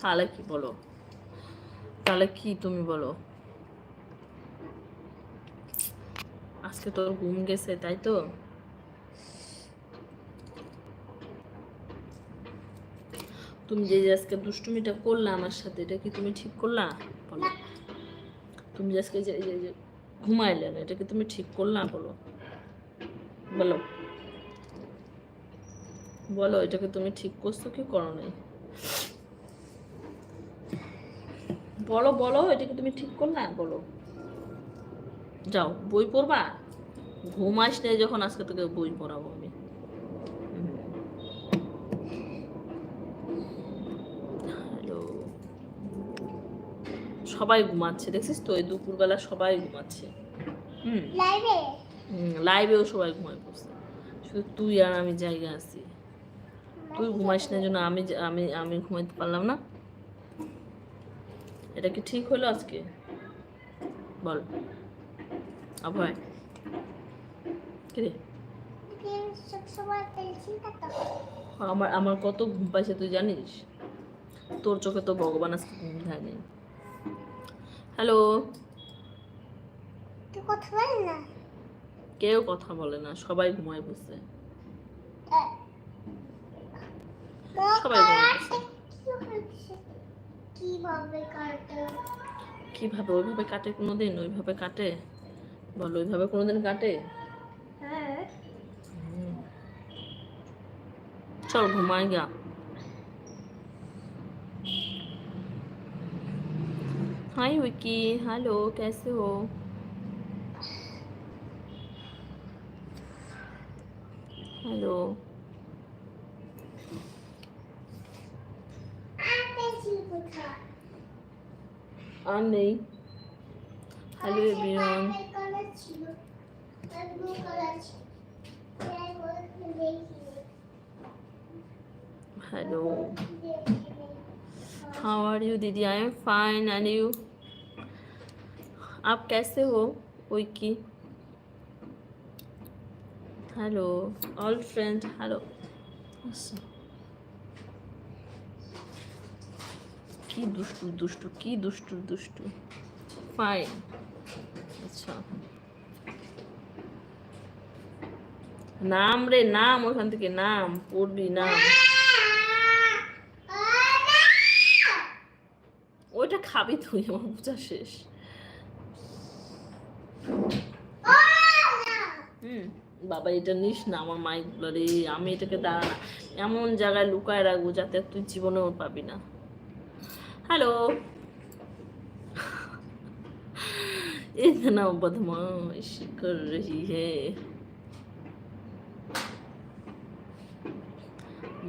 তাহলে কি বলো? তাহলে কি তুমি বলো? আজকে তোর ঘুম গেছে, তাই তো? তুমি যে আজকে দুষ্টুমিটা করলা আমার সাথে, এটা কি তুমি ঠিক করলা? বলো। তুমি যে আজকে যে ঘুমাইলে না, এটা কি তুমি ঠিক করলা? বলো। বলো। বলো এটাকে তুমি ঠিক করছ কি করো নাই? বলো বলো এটাকে তুমি ঠিক করলা? বলো। যাও বই পড়বা? ঘুম আসলে যখন আজকে তোকে বই পড়াবো আমি। সবাই ঘুমাচ্ছে দেখছিস তো? এই দুপুরবেলা সবাই ঘুমাচ্ছে। হুম। লাইভেও সবাই ঘুমায় পড়ছে। শুধু তুই আর আমি জায়গা আছি। তুই ঘুমাইস না জন্য আমি আমি আমি ঘুমাইতে পারলাম না। এটা কি ঠিক হলো আজকে? বল। অভয়। কিরে? আমার আমার কত ঘুম পাইছে তুই জানিস? তোর চোখে তো ভগবান আজকে ঘুম দেয়নি হ্যালো? তুই কথা বল না। কেউ কথা বলে না সবাই ঘুমায় বসে। সবাই ঘুমায় বসে। কিভাবে কাটে কিভাবে ওইভাবে কাটে কোনোদিন ওইভাবে কাটে বল ওইভাবে কোনোদিন কাটে হ্যাঁ চল ঘুমাই গা हाय विकी हेलो कैसे हो हेलो আর নেই হ্যালো এভরিওয়ান কালার ছিল আর ব্লু কালার ছিল এই বলে দেখি हेलो हाउ आर यू दीदी I am fine and you आप कैसे हो Vicky hello all friend hello কি দুষ্টু দুষ্টু, কি দুষ্টু দুষ্টু? ফাইন আচ্ছা। নাম রে, নাম ওখান থেকে, নাম, পড়বি, নাম। ওইটা খাবি তুই, আমার বোঝা শেষ। বাবা, এটা নিস না আমার মাইক রে, আমি এটাকে দাঁড়া এমন জায়গায় লুকায় রাখব যাতে তুই জীবনেও পাবি না। হ্যালো इतना बदमाश कर रही है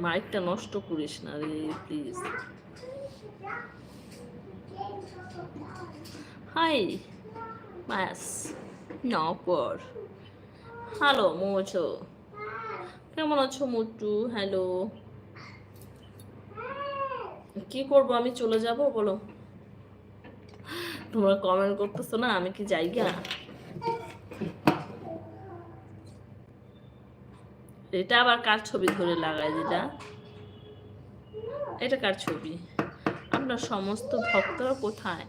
মাইকটা নষ্ট করিস না রে প্লিজ হাই ব্যাস নপর হ্যালো মোচো কেমন আছো মুট্টু হ্যালো কি করব, আমি চলে যাব বলো। তোমরা কমেন্ট করতেছো না, আমি কি জায়গা এটা আবার কার ছবি ধরে লাগায় যেটা এটা কার ছবি? আপনার সমস্ত ভক্তরা কোথায়?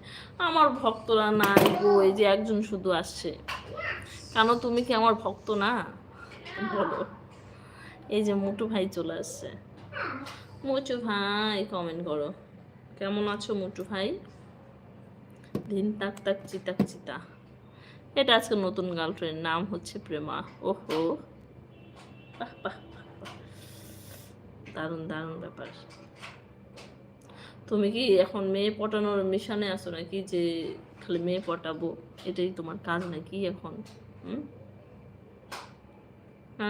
আমার ভক্তরা নাই গো, এই যে একজন শুধু আসছে। কেন তুমি কি আমার ভক্ত না? বলো। এই যে মুটু ভাই চলে আসছে। মুচু ভাই কমেন্ট করো। কেমন আছো মুটু ভাই? দিন তাক তাক চিতাক চিতা। এটা আজকে নতুন গার্লফ্রেন্ড নাম হচ্ছে প্রেমা। ওহো। দারুণ দারুণ ব্যাপার। তুমি কি এখন মেয়ে পটানোর মিশনে আসো নাকি যে খালি মেয়ে পটাবো? এটাই তোমার কাজ নাকি এখন? হুম?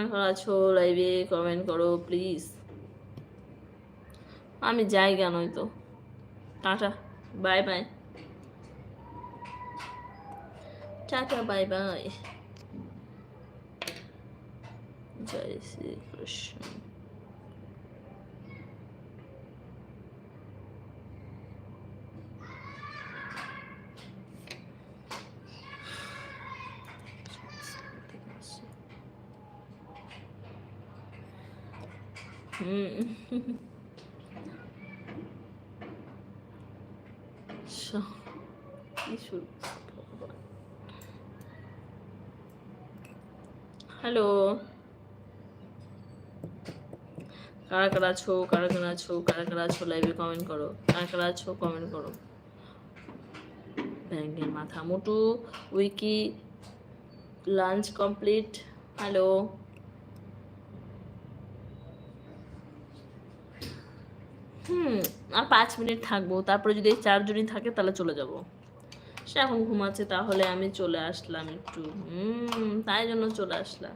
এখন আছো? লাইভে কমেন্ট করো প্লিজ আমি যাই কেন তো। Tata bye bye. Tata bye bye. জয় শ্রীকৃষ্ণ। হুম। আচ্ছা। কি শুরু হ্যালো কারা কারা আছো কারা কারা আছো কারা কারা আছো লাইভে কমেন্ট করো। কারা কারা আছো কমেন্ট করো। ব্যাংকের মাথা মোটু উইকি লাঞ্চ কমপ্লিট হ্যালো হুম আর পাঁচ মিনিট থাকব। তারপরে যদি এই চারজনই থাকে তাহলে চলে যাব। সে এখন ঘুমাচ্ছে তাহলে আমি চলে আসলাম একটু। হুম তাই জন্য চলে আসলাম।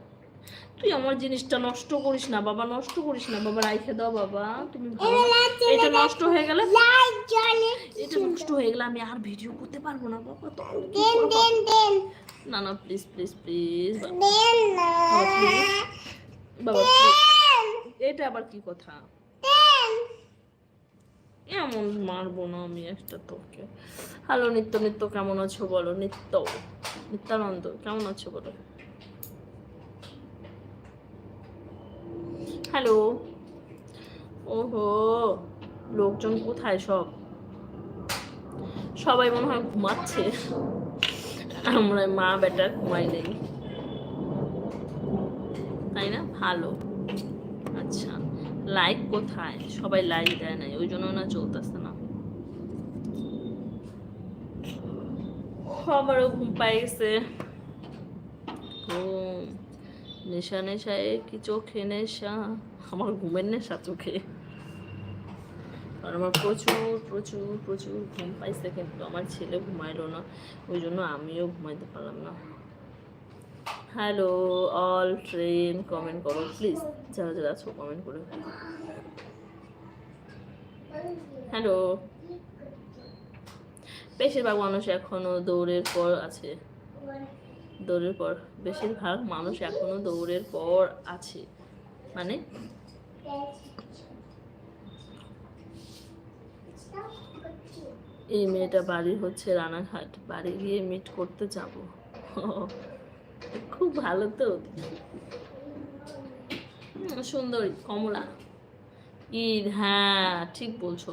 তুই আমার জিনিসটা নষ্ট করিস না বাবা নষ্ট করিস না। বাবা রাইখে দাও বাবা। তুমি এটা নষ্ট হয়ে গেলে? এটা নষ্ট হয়ে গেলে আমি আর ভিডিও করতে পারব না বাবা। তো দেন দেন দেন। না না প্লিজ প্লিজ প্লিজ বাবা। please। এটা আবার কি কথা? এমন মারবো না আমি একটা তোকে। হ্যালো নিত্য নিত্য, কেমন আছো বলো? নিত্য, নিত্যানন্দ, কেমন আছো বলো? হ্যালো ওহো, লোকজন কোথায় সব? সবাই মনে হয় ঘুমাচ্ছে। আমরা মা বেটা ঘুমাই নেই। তাই না? ভালো। লাইক কোথায়? সবাই লাইক দেয় নাই, ওই জন্য না চলতেছে না। আমারও ঘুম পাই গেছে ঘুম। নেশা নেশায় কি চোখে নেশা? আমার ঘুমের নেশা চোখে। আমার প্রচুর প্রচুর প্রচুর ঘুম পাইছে কিন্তু আমার ছেলে ঘুমাইলো না, ওই জন্য আমিও ঘুমাইতে পারলাম না। হ্যালো অল ট্রেন কমেন্ট করো প্লিজ যারা যারা আছো কমেন্ট করে হ্যালো বেশিরভাগ মানুষ এখনও দৌড়ের পর আছে। দৌড়ের পর বেশিরভাগ মানুষ এখনও দৌড়ের পর আছে। মানে? এই মেয়েটা বাড়ি হচ্ছে রানাঘাট। বাড়ি গিয়ে মিট করতে যাব। খুব ভালো তো। সুন্দরী, কমলা। ঈদ হ্যাঁ ঠিক বলছো।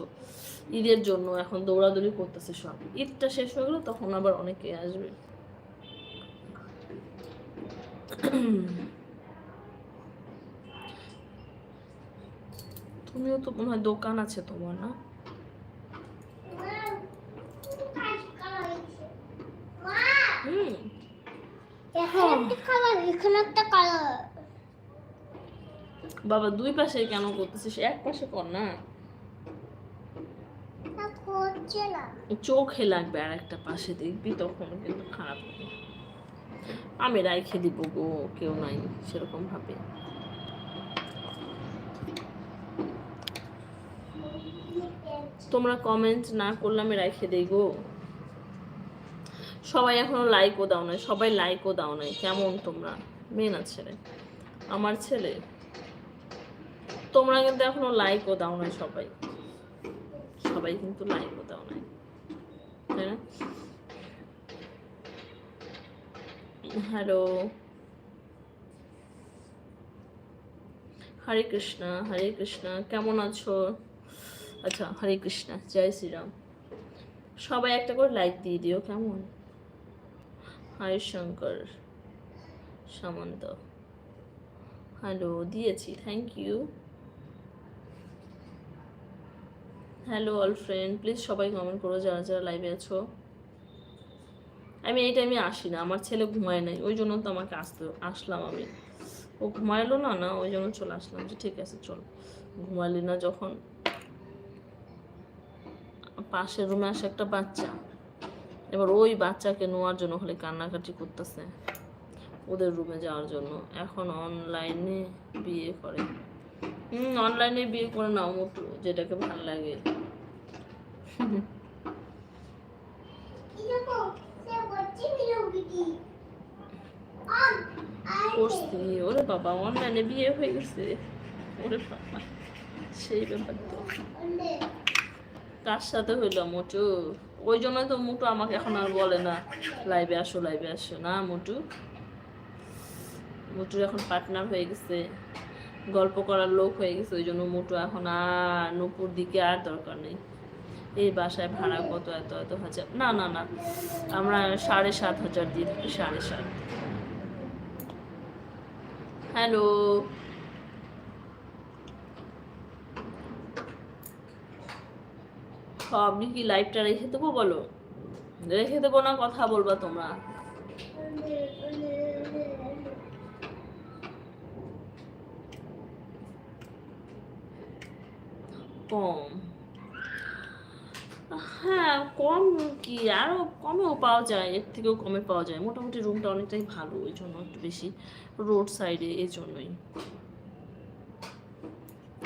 ঈদের জন্য এখন দৌড়াদৌড়ি করতেছে সব। ঈদটা শেষ হয়ে গেলো তখন আবার অনেকে আসবে। তুমিও তো মনে হয় দোকান আছে তোমার, না? হুম এখানে একটা কালার এখানে একটা কালার বাবা দুই পাশে কেন করতেছিস? এক পাশে কর না। চোখে লাগবে আর একটা পাশে দেখবি তখন কিন্তু খারাপ হবে। আমি রাইখে দিব গো কেউ নাই সেরকম ভাবে। তোমরা কমেন্ট না করলে আমি রাইখে দেই গো। সবাই এখনও লাইকও দাও নাই, সবাই লাইকও দাও নাই, কেমন তোমরা? মেয়ে না ছেলে? আমার ছেলে? তোমরা কিন্তু এখনও লাইকও দাও নাই সবাই। সবাই কিন্তু লাইকও দাও নাই, তাই না? হ্যালো হরে কৃষ্ণ হরে কৃষ্ণ কেমন আছো? আচ্ছা হরে কৃষ্ণ জয় শ্রীরাম। সবাই একটা করে লাইক দিয়ে দিও, কেমন? হরে শঙ্কর সামন্ত। হ্যালো দিয়েছি thank you hello all friend please সবাই কমেন্ট করো, যারা যারা লাইভে আছো। আমি এই টাইমে আসি না, আমার ছেলে ঘুমায় নাই, ওই জন্য তো আমাকে আসতে, আসলাম আমি। ও ঘুমাইলো না না, ওই জন্য চলে আসলাম যে ঠিক আছে, চল। ঘুমালি না যখন। পাশের রুমে আসে একটা বাচ্চা। এবার ওই বাচ্চাকে নেওয়ার জন্য খালি কান্নাকাটি করতেছে ওদের রুমে যাওয়ার জন্য। এখন অনলাইনে বিয়ে করে। হুম অনলাইনে বিয়ে করে নাও মোটু, যেটাকে ভালো লাগে। করছি ওরে বাবা অনলাইনে বিয়ে হয়ে গেছে। ওরে বাবা, সেই ব্যাপার তো কার সাথে হইল মোটু? ওই জন্যই তো মোটু আমাকে এখন আর বলে না। লাইভে আসো লাইভে আসো। না, মোটু। মোটুর এখন পার্টনার হয়ে গেছে। গল্প করার লোক হয়ে গেছে ওই জন্য মোটু এখন আর নুপুর দিকে আর দরকার নেই। এই বাসায় ভাড়া কত, এত এত হাজার? না না না। আমরা সাড়ে সাত হাজার দিয়ে থাকি, সাড়ে সাত। হ্যালো আপনি কি লাইভটা রেখে দেবো বলো? রেখে দেবো না কথা বলবা তোমরা? কম। হ্যাঁ কম কি? আরও কমেও পাওয়া যায়, এর থেকেও কমে পাওয়া যায়। মোটামুটি রুমটা অনেকটাই ভালো, ওই জন্য একটু বেশি। রোড সাইডে এই জন্যই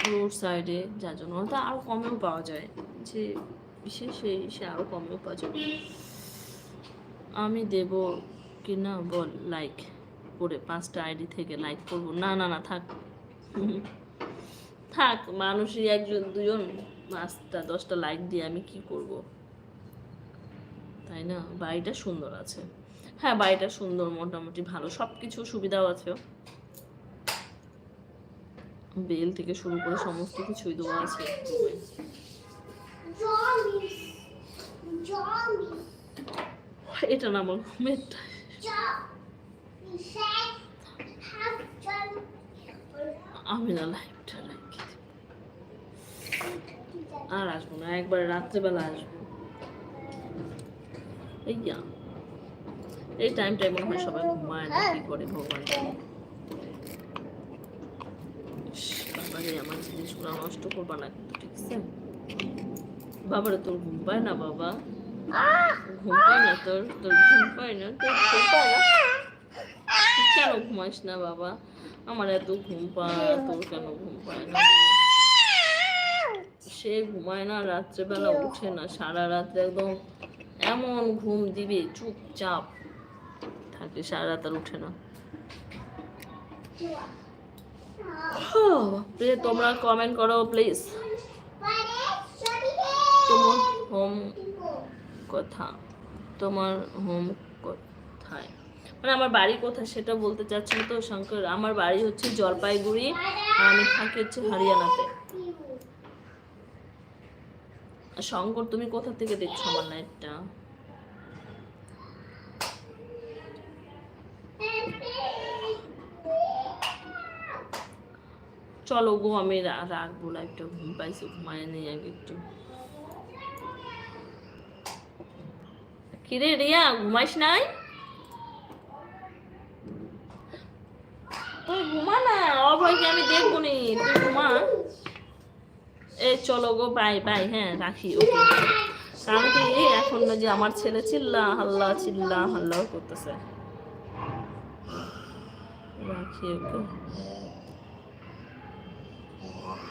রোড সাইডে, যার জন্য তো আরও কমেও পাওয়া যায়। যে বিশেষ সেই সে আরও কমেও পাওয়া যাবে আমি দেব কি না বল লাইক করে পাঁচটা আইডি থেকে লাইক করব। না না না, থাক। থাক, মানুষই একজন, দুজন, পাঁচটা, দশটা লাইক দিয়ে আমি কি করব? তাই না? বাড়িটা সুন্দর আছে। হ্যাঁ বাড়িটা সুন্দর, মোটামুটি ভালো। সব কিছু সুবিধাও আছে। বেল থেকে শুরু করে সমস্ত কিছুই দেওয়া আছে. এটা না আমার ঘুমের. আমি না লাইভটা লাইক আর আসব না, একবার রাত্রেবেলা আসব এই এই মনে হয় সবাই ঘুমায় না, কি করে ভগবান। বাবারে আমার জিনিসগুলো নষ্ট করবা না, কিন্তু ঠিক আছে? বাবারে, তোর ঘুম পায় না বাবা। ঘুম পায় না তোর তোর ঘুম পায় না, তোর ঘুম পায় না কেন ঘুমাস না বাবা? আমার এত ঘুম পায় তোর কেন ঘুম পায় না? সে ঘুমায় না, রাত্রেবেলা উঠে না, সারা রাত একদম এমন ঘুম দিবে, চুপচাপ। থাকে, সারা রাত আর উঠে না। প্লিজ তোমরা কমেন্ট করো প্লিজ তোমার হোম কথা, তোমার হোম কোথায়? মানে আমার বাড়ি কোথায় সেটা বলতে চাচ্ছিল তো, শঙ্কর। আমার বাড়ি হচ্ছে জলপাইগুড়ি, আর আমি থাকি হচ্ছে হরিয়ানাতে। শঙ্কর, তুমি কোথা থেকে দেখছ আমার লাইটটা চলো গো, আমি রাখব লাইটটা ঘুম পাইছি, ঘুমায় নেই আগে একটু। কিরে রিয়া, ঘুমাইস নাই? তুই ঘুমা না, অভয়কে আমি দেখব নি, তুই ঘুমা। এ, চলো গো বাই বাই হ্যাঁ রাখি ওকে কারণ কি এখন যে আমার ছেলে চিল্লা হাল্লা চিল্লা হাল্লা করতেছে। রাখি ওকে war.